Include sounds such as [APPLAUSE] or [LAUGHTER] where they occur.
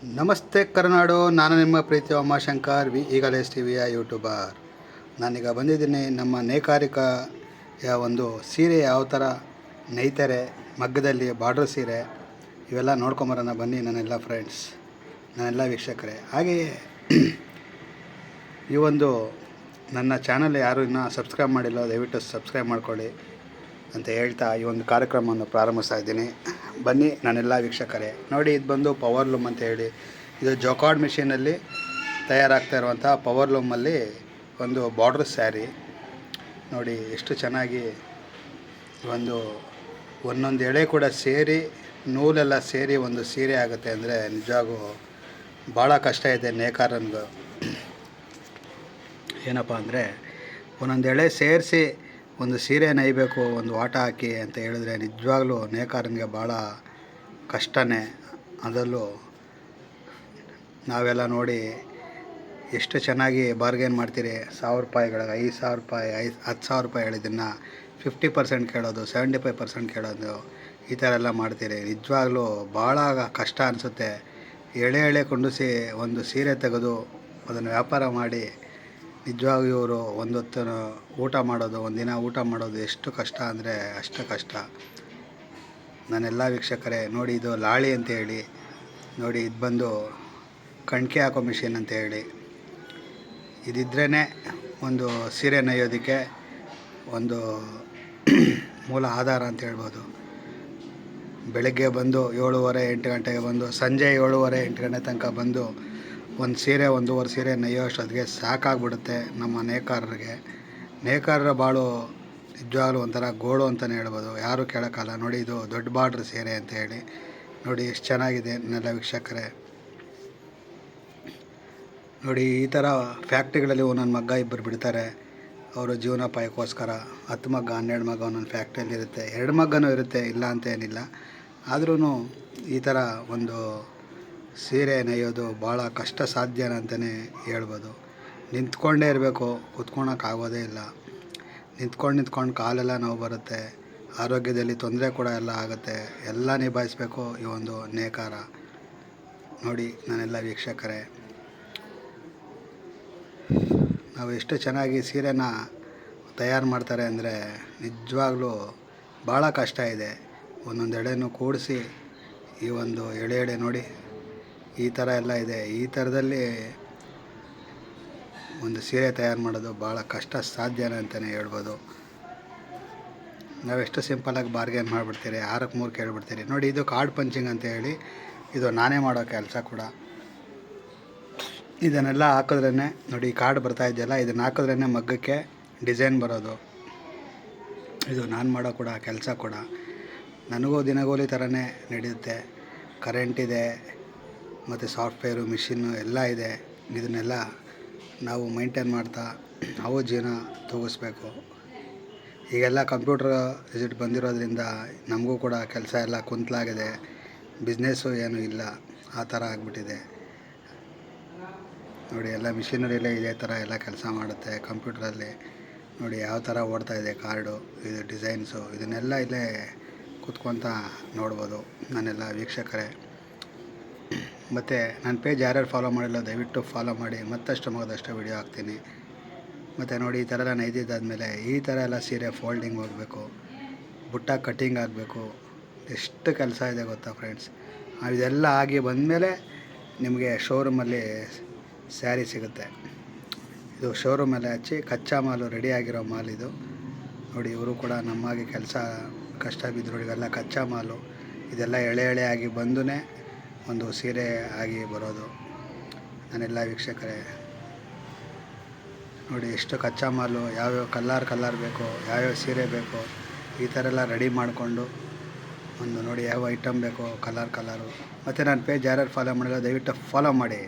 ನಮಸ್ತೆ ಕರ್ನಾಡು, ನಾನು ನಿಮ್ಮ ಪ್ರೀತಿ ಉಮಾಶಂಕರ್, ವಿ ಈಗಲೇಸ್ ಟಿವಿಯ ಯೂಟ್ಯೂಬರ್. ನಾನೀಗ ಬಂದಿದ್ದೀನಿ ನಮ್ಮ ನೇಕಾರಿಕೆಯ ಒಂದು ಸೀರೆ ಯಾವ ಥರ ನೇಯ್ತಾರೆ, ಮಗ್ಗದಲ್ಲಿ ಬಾರ್ಡ್ರ್ ಸೀರೆ, ಇವೆಲ್ಲ ನೋಡ್ಕೊಂಬರೋಣ ಬನ್ನಿ ನನ್ನೆಲ್ಲ ಫ್ರೆಂಡ್ಸ್, ನನ್ನೆಲ್ಲ ವೀಕ್ಷಕರೇ. ಹಾಗೆಯೇ ಈ ಒಂದು ನನ್ನ ಚಾನಲ್ ಯಾರು ಇನ್ನೂ ಸಬ್ಸ್ಕ್ರೈಬ್ ಮಾಡಿಲ್ಲ, ದಯವಿಟ್ಟು ಸಬ್ಸ್ಕ್ರೈಬ್ ಮಾಡ್ಕೊಳ್ಳಿ ಅಂತ ಹೇಳ್ತಾ ಈ ಒಂದು ಕಾರ್ಯಕ್ರಮವನ್ನು ಪ್ರಾರಂಭಿಸ್ತಾ ಇದ್ದೀನಿ. ಬನ್ನಿ ನಾನೆಲ್ಲ ವೀಕ್ಷಕರೇ. ನೋಡಿ, ಇದು ಬಂದು ಪವರ್ ಲೂಮ್ ಅಂತ ಹೇಳಿ. ಇದು ಜೋಕಾಡ್ ಮಿಷಿನಲ್ಲಿ ತಯಾರಾಗ್ತಾ ಇರುವಂಥ ಪವರ್ ಲೂಮಲ್ಲಿ ಒಂದು ಬಾರ್ಡ್ರ್ ಸ್ಯಾರಿ ನೋಡಿ, ಎಷ್ಟು ಚೆನ್ನಾಗಿ ಒಂದು ಒಂದೊಂದು ಎಳೆ ಕೂಡ ಸೇರಿ, ನೂಲೆಲ್ಲ ಸೇರಿ ಒಂದು ಸೀರೆ ಆಗುತ್ತೆ ಅಂದರೆ ನಿಜವಾಗೂ ಭಾಳ ಕಷ್ಟ ಇದೆ ನೇಕಾರನಿಗೂ. ಏನಪ್ಪ ಅಂದರೆ ಒಂದೊಂದು ಎಳೆ ಸೇರಿಸಿ ಒಂದು ಸೀರೆ ನೇಯಬೇಕು, ಒಂದು ವಾಟ ಹಾಕಿ ಅಂತ ಹೇಳಿದ್ರೆ ನಿಜವಾಗ್ಲೂ ನೇಕಾರನಿಗೆ ಭಾಳ ಕಷ್ಟನೇ. ಅದರಲ್ಲೂ ನಾವೆಲ್ಲ ನೋಡಿ ಎಷ್ಟು ಚೆನ್ನಾಗಿ ಬಾರ್ಗೇನ್ ಮಾಡ್ತೀರಿ. ಸಾವಿರ ರೂಪಾಯಿಗಳಿಗೆ ಐದು ಸಾವಿರ ರೂಪಾಯಿ, ಐದು, ಹತ್ತು ಸಾವಿರ ರೂಪಾಯಿ ಹೇಳಿದ್ದನ್ನು ಫಿಫ್ಟಿ ಪರ್ಸೆಂಟ್ ಕೇಳೋದು, ಸೆವೆಂಟಿ ಫೈವ್ ಪರ್ಸೆಂಟ್ ಕೇಳೋದು, ಈ ಥರ ಎಲ್ಲ ಮಾಡ್ತೀರಿ. ನಿಜವಾಗ್ಲೂ ಭಾಳ ಕಷ್ಟ ಅನಿಸುತ್ತೆ. ಎಳೆ ಎಳೆ ಕುಂಡಿಸಿ ಒಂದು ಸೀರೆ ತೆಗೆದು ಅದನ್ನು ವ್ಯಾಪಾರ ಮಾಡಿ ನಿಜವಾಗೂ ಇವರು ಒಂದೊತ್ತು ಊಟ ಮಾಡೋದು, ಒಂದಿನ ಊಟ ಮಾಡೋದು ಎಷ್ಟು ಕಷ್ಟ ಅಂದರೆ ಅಷ್ಟು ಕಷ್ಟ. ನಾನೆಲ್ಲ ವೀಕ್ಷಕರೇ, ನೋಡಿ ಇದು ಲಾಳಿ ಅಂತ ಹೇಳಿ, ನೋಡಿ ಇದು ಬಂದು ಕಣ್ಕೆ ಹಾಕೋ ಮಿಷಿನ್ ಅಂತ ಹೇಳಿ. ಇದಿದ್ರೇ ಒಂದು ಸೀರೆ ನೈಯೋದಕ್ಕೆ ಒಂದು [CLEARS THROAT] ಮೂಲ ಆಧಾರ ಅಂತ ಹೇಳ್ಬೋದು. ಬೆಳಗ್ಗೆ ಬಂದು ಏಳುವರೆ ಎಂಟು ಗಂಟೆಗೆ ಬಂದು, ಸಂಜೆ ಏಳುವರೆ ಎಂಟು ಗಂಟೆ ತನಕ ಬಂದು ಒಂದು ಸೀರೆ, ಒಂದೂವರೆ ಸೀರೆ ನೇಯೋ ಅಷ್ಟೊತ್ತಿಗೆ ಸಾಕಾಗ್ಬಿಡುತ್ತೆ ನಮ್ಮ ನೇಕಾರರಿಗೆ. ನೇಕಾರರ ಬಾಳು ನಿಜವಾಗ್ಲೂ ಒಂಥರ ಗೋಳು ಅಂತಲೇ ಹೇಳ್ಬೋದು. ಯಾರೂ ಕೇಳೋಕ್ಕಲ್ಲ ನೋಡಿ, ಇದು ದೊಡ್ಡ ಬಾರ್ಡ್ರ್ ಸೀರೆ ಅಂತ ಹೇಳಿ. ನೋಡಿ, ಎಷ್ಟು ಚೆನ್ನಾಗಿದೆ ನೆಲ ವೀಕ್ಷಕರೇ. ನೋಡಿ, ಈ ಥರ ಫ್ಯಾಕ್ಟ್ರಿಗಳಲ್ಲಿ ಒಂದೊಂದು ಮಗ್ಗ ಇಬ್ಬರು ಬಿಡ್ತಾರೆ. ಅವರು ಜೀವನೋಪಾಯಕ್ಕೋಸ್ಕರ ಹತ್ತು ಮಗ್ಗ, ಹನ್ನೆರಡು ಮಗ್ಗ ಒಂದೊಂದು ಫ್ಯಾಕ್ಟ್ರಿಯಲ್ಲಿ ಇರುತ್ತೆ ಎರಡು ಮಗ್ಗನೂ ಇರುತ್ತೆ, ಇಲ್ಲ ಅಂತ ಏನಿಲ್ಲ. ಆದ್ರೂ ಈ ಥರ ಒಂದು ಸೀರೆ ನೇಯೋದು ಭಾಳ ಕಷ್ಟ ಸಾಧ್ಯನ ಅಂತಲೇ ಹೇಳ್ಬೋದು. ನಿಂತ್ಕೊಂಡೇ ಇರಬೇಕು ಕುತ್ಕೊಳಕ್ಕೆ ಆಗೋದೇ ಇಲ್ಲ. ನಿಂತ್ಕೊಂಡು ನಿಂತ್ಕೊಂಡು ಕಾಲೆಲ್ಲ ನೋವು ಬರುತ್ತೆ, ಆರೋಗ್ಯದಲ್ಲಿ ತೊಂದರೆ ಕೂಡ ಎಲ್ಲ ಆಗುತ್ತೆ. ಎಲ್ಲ ನಿಭಾಯಿಸ್ಬೇಕು ಈ ಒಂದು ನೇಕಾರ. ನೋಡಿ ನಾನೆಲ್ಲ ವೀಕ್ಷಕರೇ, ನಾವು ಎಷ್ಟು ಚೆನ್ನಾಗಿ ಸೀರೆನ ತಯಾರು ಮಾಡ್ತಾರೆ ಅಂದರೆ ನಿಜವಾಗ್ಲೂ ಭಾಳ ಕಷ್ಟ ಇದೆ. ಒಂದೊಂದು ಎಳೆನೂ ಕೂಡಿಸಿ ಈ ಒಂದು ಎಳೆ ಎಳೆ ನೋಡಿ ಈ ಥರ ಎಲ್ಲ ಇದೆ. ಈ ಥರದಲ್ಲಿ ಒಂದು ಸೀರೆ ತಯಾರು ಮಾಡೋದು ಭಾಳ ಕಷ್ಟ ಸಾಧ್ಯನೇ ಅಂತಲೇ ಹೇಳ್ಬೋದು. ನಾವೆಷ್ಟು ಸಿಂಪಲಾಗಿ ಬಾರ್ಗೇನ್ ಮಾಡಿಬಿಡ್ತೀರಿ, ಆರಕ್ಕೆ ಮೂರು ಕೇಳಿಬಿಡ್ತೀರಿ ನೋಡಿ, ಇದು ಕಾರ್ಡ್ ಪಂಚಿಂಗ್ ಅಂತ ಹೇಳಿ, ಇದು ನಾನೇ ಮಾಡೋ ಕೆಲಸ ಕೂಡ. ಇದನ್ನೆಲ್ಲ ಹಾಕಿದ್ರೇ ನೋಡಿ ಕಾರ್ಡ್ ಬರ್ತಾ ಇದೆಯಲ್ಲ, ಇದನ್ನು ಹಾಕಿದ್ರೇ ಮಗ್ಗಕ್ಕೆ ಡಿಸೈನ್ ಬರೋದು. ಇದು ನಾನು ಮಾಡೋ ಕೂಡ ಕೆಲಸ ಕೂಡ. ನನಗೂ ದಿನಗೂಲಿ ಥರನೇ ನಡೆಯುತ್ತೆ. ಕರೆಂಟ್ ಇದೆ ಮತ್ತು ಸಾಫ್ಟ್ವೇರು, ಮಿಷಿನ್ನು ಎಲ್ಲ ಇದೆ. ಇದನ್ನೆಲ್ಲ ನಾವು ಮೈಂಟೈನ್ ಮಾಡ್ತಾ ನಾವು ಜೀವನ ತೂಗಿಸ್ಬೇಕು ಈಗೆಲ್ಲ ಕಂಪ್ಯೂಟ್ರ್ ರಿಸಿಟ್ ಬಂದಿರೋದ್ರಿಂದ ನಮಗೂ ಕೂಡ ಕೆಲಸ ಎಲ್ಲ ಕುಂತಲಾಗಿದೆ. ಬಿಸ್ನೆಸ್ಸು ಏನೂ ಇಲ್ಲ. ಆ ಥರ ಆಗಿಬಿಟ್ಟಿದೆ. ನೋಡಿ, ಎಲ್ಲ ಮಿಷಿನರಿಯಲ್ಲೇ ಇದೇ ಥರ ಎಲ್ಲ ಕೆಲಸ ಮಾಡುತ್ತೆ. ಕಂಪ್ಯೂಟ್ರಲ್ಲಿ ನೋಡಿ, ಯಾವ ಥರ ಓಡ್ತಾ ಇದೆ ಕಾರ್ಡು, ಇದು ಡಿಸೈನ್ಸು, ಇದನ್ನೆಲ್ಲ ಇಲ್ಲೇ ಕೂತ್ಕೊತ ನೋಡ್ಬೋದು ನಾನೆಲ್ಲ ವೀಕ್ಷಕರೇ. ಮತ್ತು ನನ್ನ ಪೇಜ್ ಯಾರ್ಯಾರು ಫಾಲೋ ಮಾಡಿಲ್ಲ, ದಯವಿಟ್ಟು ಫಾಲೋ ಮಾಡಿ. ಮತ್ತಷ್ಟು ಮಗದಷ್ಟು ವಿಡಿಯೋ ಹಾಕ್ತೀನಿ. ಮತ್ತು ನೋಡಿ, ಈ ಥರ ಎಲ್ಲ ನೈದಿದ್ದಾದಮೇಲೆ ಈ ಥರ ಎಲ್ಲ ಸೀರೆ ಫೋಲ್ಡಿಂಗ್ ಹೋಗಬೇಕು. ಬುಟ್ಟ ಕಟ್ಟಿಂಗ್ ಆಗಬೇಕು. ಎಷ್ಟು ಕೆಲಸ ಇದೆ ಗೊತ್ತಾ ಫ್ರೆಂಡ್ಸ್ ಇದೆಲ್ಲ ಆಗಿ ಬಂದಮೇಲೆ ನಿಮಗೆ ಶೋರೂಮಲ್ಲಿ ಸ್ಯಾರಿ ಸಿಗುತ್ತೆ. ಇದು ಶೋರೂಮಲ್ಲಿ ಹಚ್ಚಿ ಕಚ್ಚಾ ಮಾಲು ರೆಡಿಯಾಗಿರೋ ಮಾಲ್ ಇದು. ನೋಡಿ, ಇವರು ಕೂಡ ನಮ್ಮಾಗಿ ಕೆಲಸ ಕಷ್ಟ ಬಿದ್ದರು ಇವೆಲ್ಲ ಕಚ್ಚಾ ಮಾಲು. ಇದೆಲ್ಲ ಎಳೆ ಎಳೆ ಆಗಿ ಬಂದು ಒಂದು ಸೀರೆ ಆಗಿ ಬರೋದು. ನಾನೆಲ್ಲ ವೀಕ್ಷಕರೇ, ನೋಡಿ ಎಷ್ಟು ಕಚ್ಚಾ ಮಾಲು ಯಾವ್ಯಾವ ಕಲ್ಲರ್ ಕಲ್ಲರ್ ಬೇಕು, ಯಾವ್ಯಾವ ಸೀರೆ ಬೇಕು, ಈ ಥರ ಎಲ್ಲ ರೆಡಿ ಮಾಡಿಕೊಂಡು ಒಂದು ನೋಡಿ ಯಾವ ಐಟಮ್ ಬೇಕೋ, ಕಲರ್ ಕಲರು. ಮತ್ತು ನನ್ನ ಪೇಜ್ ಯಾರ್ಯಾರು ಫಾಲೋ ಮಾಡಿಲ್ಲ ದಯವಿಟ್ಟು ಫಾಲೋ ಮಾಡಿ.